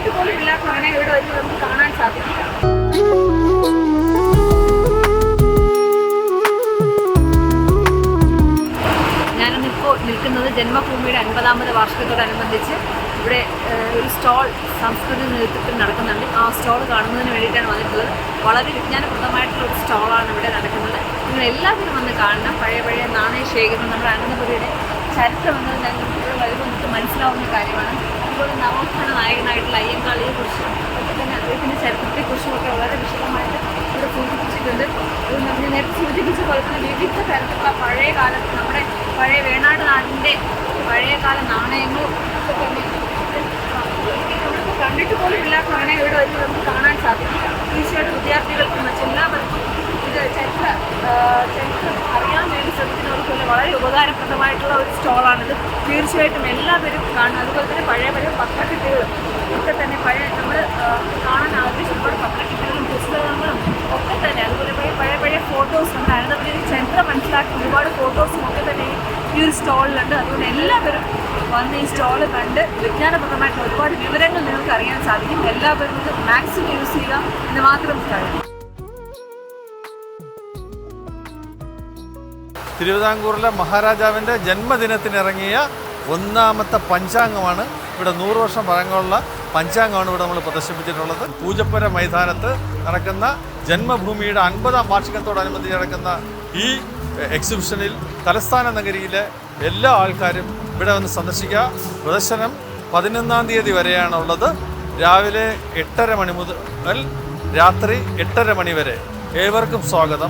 കണ്ടിട്ട് ഇവിടെ വെച്ച് നമുക്ക് കാണാൻ സാധിക്കില്ല. ഞാനിന്നിപ്പോൾ നിൽക്കുന്നത് ജന്മഭൂമിയുടെ അൻപതാമത് വാർഷികത്തോടനുബന്ധിച്ച് ഇവിടെ ഒരു സ്റ്റോൾ സംസ്കൃതി നേതൃത്വത്തിൽ നടക്കുന്നുണ്ട്. ആ സ്റ്റോൾ കാണുന്നതിന് വേണ്ടിയിട്ടാണ് വന്നിട്ടുള്ളത്. വളരെ വിജ്ഞാനപ്രദമായിട്ടുള്ള ഒരു സ്റ്റോളാണ് ഇവിടെ നടക്കുന്നത്. നിങ്ങൾ എല്ലാവരും വന്ന് കാണണം. പഴയ പഴയ നാണയ ശേഖരണം നമ്മുടെ അനന്തപുരിയുടെ ചരിത്രം എന്നത് ഞങ്ങൾക്ക് ഇവിടെ വരുമ്പോൾ നമുക്ക് മനസ്സിലാവുന്ന കാര്യമാണ് അതുപോലെ നവോത്ഥാന നായകനായിട്ടുള്ള അയ്യങ്കാളിയെ കുറിച്ചും ഒക്കെ തന്നെ അദ്ദേഹത്തിന്റെ ചരിത്രത്തെക്കുറിച്ചും ഒക്കെ വളരെ വിശദമായിട്ട് ഇവിടെ സൂചിപ്പിച്ചിട്ടുണ്ട്. അത് നമ്മൾ നേരത്തെ സൂചിപ്പിച്ച പോലെ തന്നെ വിവിധ തരത്തിലുള്ള പഴയ കാലത്ത് നമ്മുടെ പഴയ വേണാട് നാടിന്റെ പഴയകാല നാണയങ്ങളും ഒക്കെ തന്നെ നമ്മളിപ്പോൾ കണ്ടിട്ട് പോലും ഇല്ലാത്ത നാണയം ഇവിടെ വെച്ച് നമുക്ക് കാണാൻ സാധിക്കും തീർച്ചയായിട്ടും വിദ്യാർത്ഥികൾക്കും മറ്റെല്ലാവർക്കും ഇത് ചരിത്ര ചരിത്രം ചരിത്രം ശ്രമിക്കുന്നവർക്കുള്ള വളരെ ഉപകാരപ്രദമായിട്ടുള്ള ഒരു സ്റ്റോളാണിത്. തീർച്ചയായിട്ടും എല്ലാവരും കാണും. അതുപോലെ തന്നെ പഴയ പഴയ പത്രക്കെട്ടുകളും ഒക്കെ തന്നെ പഴയ നമ്മൾ കാണാൻ ആഗ്രഹിച്ചിട്ടുള്ള പത്രക്കെട്ടുകളും പുസ്തകങ്ങളും ഒക്കെ തന്നെ. അതുപോലെ പഴയ പഴയ പഴയ ഫോട്ടോസ് ഉണ്ട്. അനന്തപുരി ചരിത്രം മനസ്സിലാക്കുന്ന ഒരുപാട് ഫോട്ടോസും ഒക്കെ തന്നെ ഈ- ഒരു സ്റ്റോളിലുണ്ട്. അതുകൊണ്ട് എല്ലാവരും വന്ന് ഈ സ്റ്റോൾ കണ്ട് വിജ്ഞാനപ്രദമായിട്ടുള്ള ഒരുപാട് വിവരങ്ങൾ നിങ്ങൾക്ക് അറിയാൻ സാധിക്കും. എല്ലാവരും ഇത് മാക്സിമം യൂസ് ചെയ്യുക എന്ന് മാത്രം കഴിയും തിരുവിതാംകൂറിലെ മഹാരാജാവിന്റെ ജന്മദിനത്തിനിറങ്ങിയ ഒന്നാമത്തെ പഞ്ചാംഗമാണ്. ഇവിടെ നൂറ് വർഷം പഴക്കമുള്ള പഞ്ചാംഗമാണ് ഇവിടെ നമ്മൾ പ്രദർശിപ്പിച്ചിട്ടുള്ളത്. പൂജപ്പുര മൈതാനത്ത് നടക്കുന്ന ജന്മഭൂമിയുടെ അൻപതാം വാർഷികത്തോടനുബന്ധിച്ച് നടക്കുന്ന ഈ എക്സിബിഷനിൽ തലസ്ഥാന നഗരിയിലെ എല്ലാ ആൾക്കാരും ഇവിടെ വന്ന് സന്ദർശിക്കുക. പ്രദർശനം പതിനൊന്നാം തീയതി വരെയാണുള്ളത്. രാവിലെ എട്ടര മണി മുതൽ രാത്രി എട്ടര മണി വരെ. ഏവർക്കും സ്വാഗതം.